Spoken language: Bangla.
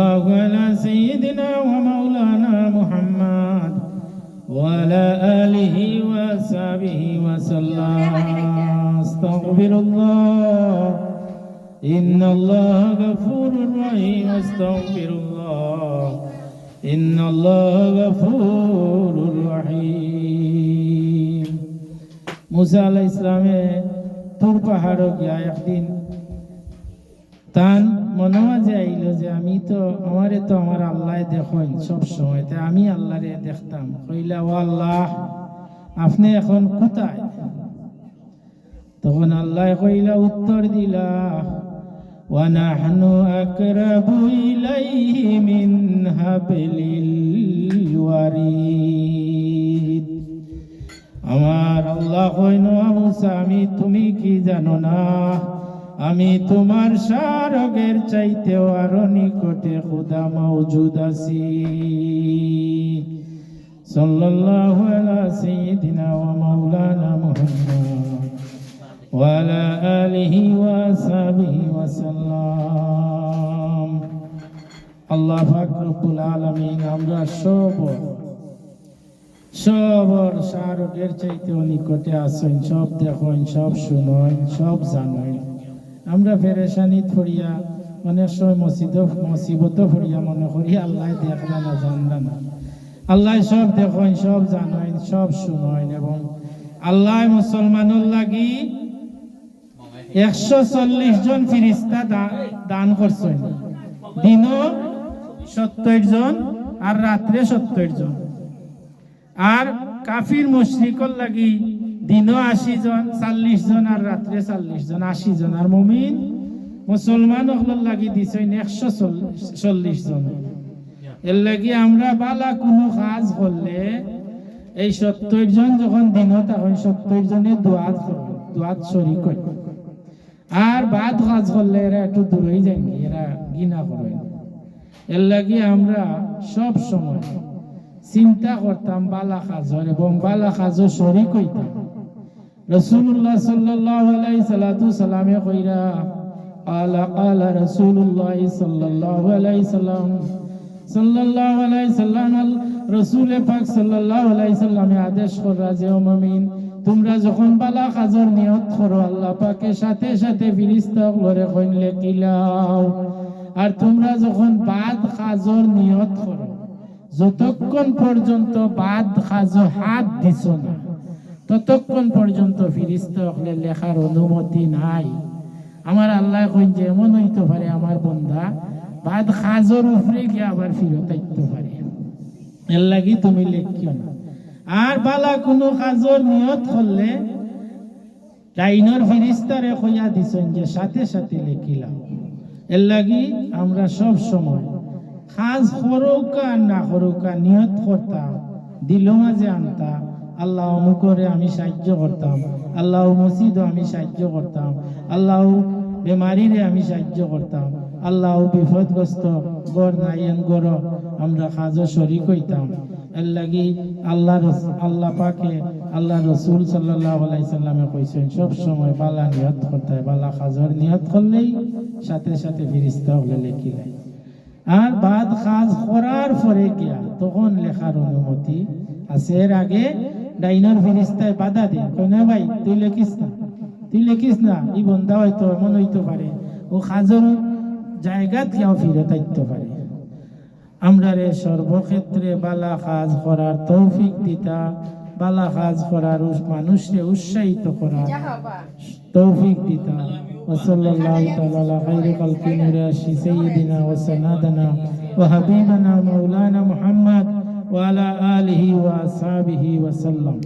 الله على سيدنا ومولانا محمد وعلى آله وصحبه وسلم استغفر الله إن الله غفور رحيم استغفر الله إن الله غفور رحيم মুসা আলাহ ইসলামে তুর পাহাড় গিয়া একদিন তান মনে মাঝে আইল যে আমি তো আমারে তো আমার আল্লাহ দেখেন সব সময় তা আমি আল্লাহরে দেখতাম কইলা ও আল্লাহ আপনি এখন কোথায় তখন আল্লাহ কইলা উত্তর দিলা ونحن أقرب إليه من حبل الوريد আমার আল্লাহ কইন মুসা আমি তুমি কি জানো না আমি তোমার সারগের চাইতেও আরও নিকটে খুদা মৌজুদ আছি। সাল্লাল্লাহু আলা সাইয়্যিদিনা ওয়া মাওলানা মুহাম্মদ ওয়া আলা আলিহি ওয়া সাহবিহি ওয়া সাল্লাম। আল্লাহ পাক রব্বুল আলামিন, আমরা সব সবর শাহরুখের চাইতে নিকটে আসেন সব দেখেন, সব শুনেন, সব জানেন। আমরা ফেরেশানিত ফরিয়া অনেক সময় মসজিদ মসিবত ফরিয়া মনে করি, আল্লাহ দেখলা না জানলা না। আল্লাহ সব দেখেন, সব জানেন সব শুনেন এবং আল্লাহ মুসলমানুর লাগি একশো চল্লিশ জন ফিরিস্তা দান করছেন। দিনও সত্তর জন আর রাত্রে সত্তর জন। আর কাফির মুশরিকর লাগি দিনও আশি জন, চাল্লিশ জন আর রাত্রে চাল্লিশ জন। আশি জন আর মমিন, মুসলমান হকলর লাগি দিছেন একশো চল্লিশ জন। এর লাগি আমরা বালা কোনো কাজ করলে এই সত্তর জন যখন দিনও তখন সত্তর জনে দোয়াত দোয়াত শরিক আর বাদ কাজ করলে এরা একটু দূরেই যায়নি এরা গিনা করে এর লাগি আমরা সব সময় চিন্তা করতাম, বালা কাজর এবং বালা কাজও শরিক হইতাম। রসুল্লাহ সাল্লাল্লাহু আলাইহি সাল্লাতু সালামে কইরা, আলা আলা রাসূলুল্লাহ সাল্লাল্লাহু আলাইহি সাল্লাম। সাল্লাল্লাহু আলাইহি সাল্লাম রাসূল পাক সাল্লাল্লাহু আলাইহি সাল্লামে আদেশ করা যে মুমিন, তোমরা যখন বালা কাজর নিয়ত করো, আল্লাহ পাকের সাথে সাথে ফিরিস্তা গুলোরে কইলে কিলাও আর তোমরা যখন বাদ কাজর নিয়ত করো, যতক্ষণ পর্যন্ত বাদ খাজো হাত দিছ না ততক্ষণ পর্যন্ত ফিরিস্ত হলে লেখার অনুমতি নাই। আমার আল্লাহ কইন যে এমন হইতে পারে আমার বন্ধা বাদ খাজর উপরে গিয়ে আবার ফিরত আইতে পারে। এর লাগি তুমি লেখিও না। আর বালা কোনো কাজর নিয়ত করলে ডাইনর ফিরিস্তারে কইয়া দিছেন যে সাথে সাথে লেখিলাম এর লাগি আমরা সব সময় খাজ করৌকা না করৌকা নিয়ত করতাম দিল মাঝে আনতাম আল্লাহ অমুকরে আমি সাহায্য করতাম। আল্লাহ মসজিদও আমি সাহায্য করতাম। আল্লাহ বেমারিরে আমি সাহায্য করতাম। আল্লাহ বিপদগ্রস্ত গড় নাইয়েন গড় আমরা খাজও শরিক হইতাম। এর লাগি আল্লাহ আল্লাহ পাকে আল্লাহ রসুল সাল্লাহ আলাইসাল্লামে কইছেন, সব সময় বালা নিয়ত করতে বালা খাজর নিয়ত করলেই সাথে সাথে ফিরিস্তা হলে লেখিলাই আর বাদ কাজ করার পরে গিয়া তখন লেখার অনুমতি আছে এর আগে ডাইনার ফিরিস্তায় বাধা দিন কই না ভাই তুই লেখিস না তুই লেখিস না এই বন্ধা হয়তো এমন হইতে পারে ও কাজর জায়গাত গিয়াও ফিরত আইতে পারে আমরা রে সর্বক্ষেত্রে বালা কাজ করার তৌফিক দিতা বালা কাজ করার উস- মানুষকে উৎসাহিত করা তৌফিক দিতা وصلى الله تعالى على خير خلق نور سيدنا وسندنا وحبيبنا مولانا محمد وعلى آله وأصحابه وسلم.